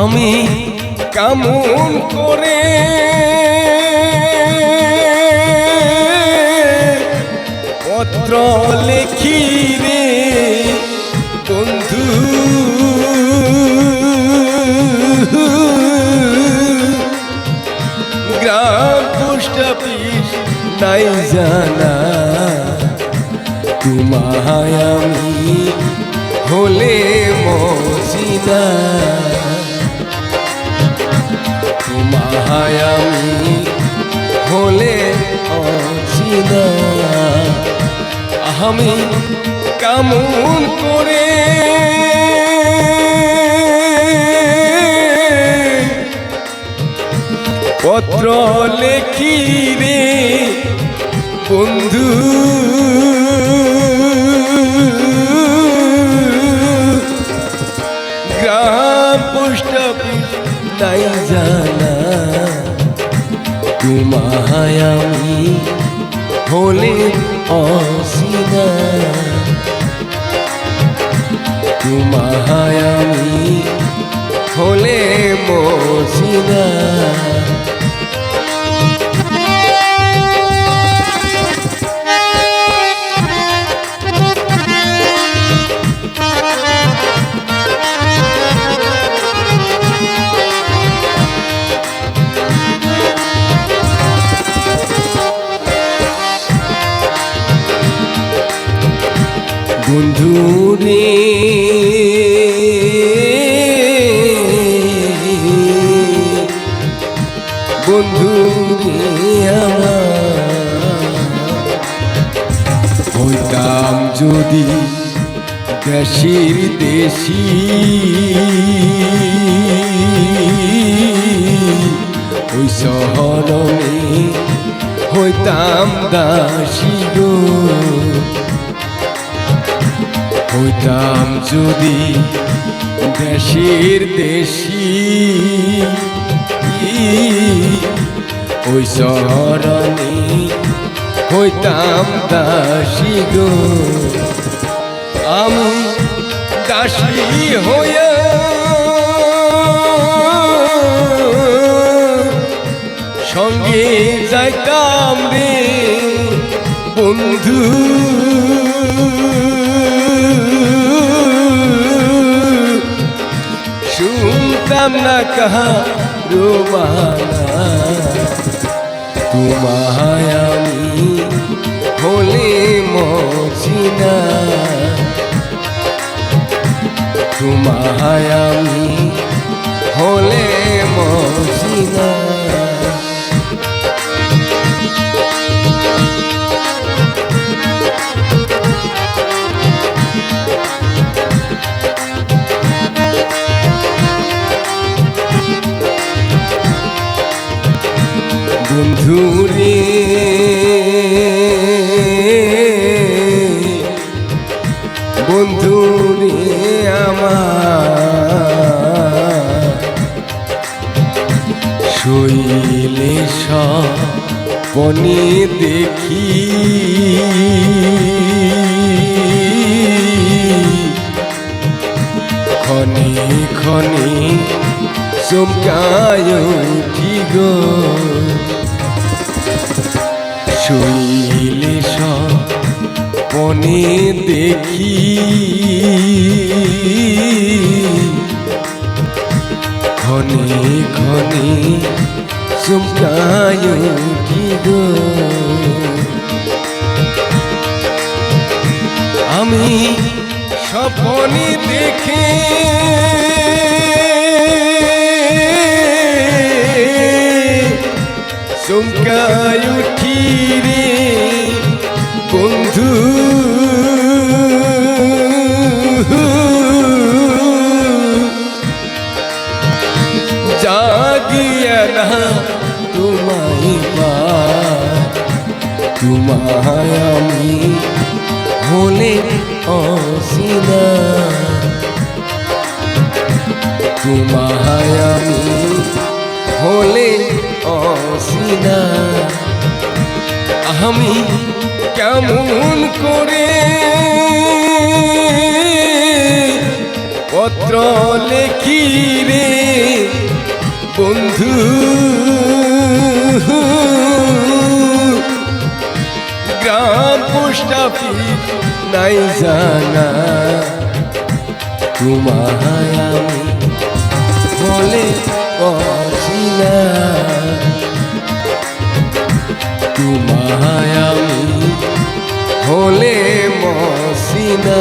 আমি কেমন করে পত্র লেখি রে বন্ধু? গ্রাম পোস্ট অফিস নাই জানা। তোমায় আমি হলে মসিনা তোমায় আমি হলে অচিনা আমি কেমন করে পত্র লেখি রে বন্ধু? গ্রাম পোস্ট অফিস নাই জানা। তোমায় আমি হলে অসিনা তোমায় আমি হলে মসিনা বন্ধু রে। বন্ধু রে হইতাম যদি দেশির দেশি। ওই শহরে হইতাম দাসী গো। হইতাম যদি দেশের দেশি। ওই শহরণে হইতাম দাসী গো। আমি দাসী হইয়া সঙ্গে যাইতাম রে বন্ধু। শুনতাম न কাহা রোমানা তোমায় আমি হলে মচিনা তোমায় বন্ধু রে বন্ধু রে আমার শৈলে দেখি। ক্ষণে ক্ষণে চমকায় উঠি গো। শৈলে পনে দেখি। ক্ষণে ক্ষণে চমকায় উঠি গো আমি স্বপনে দেখে চমকায় উঠি রে বন্ধু। জাগিয়া না তোমায় পা, তোমায় আমি হলে অসিনা তোমায় আমি হলে সিনা আমি কেমন করে পত্র লেখি রে বন্ধু? গ্রাম পোস্ট অফিস নাই জানা। তোমায় আমি বলে অচিনা। তোমায় আমি হলে মসিনা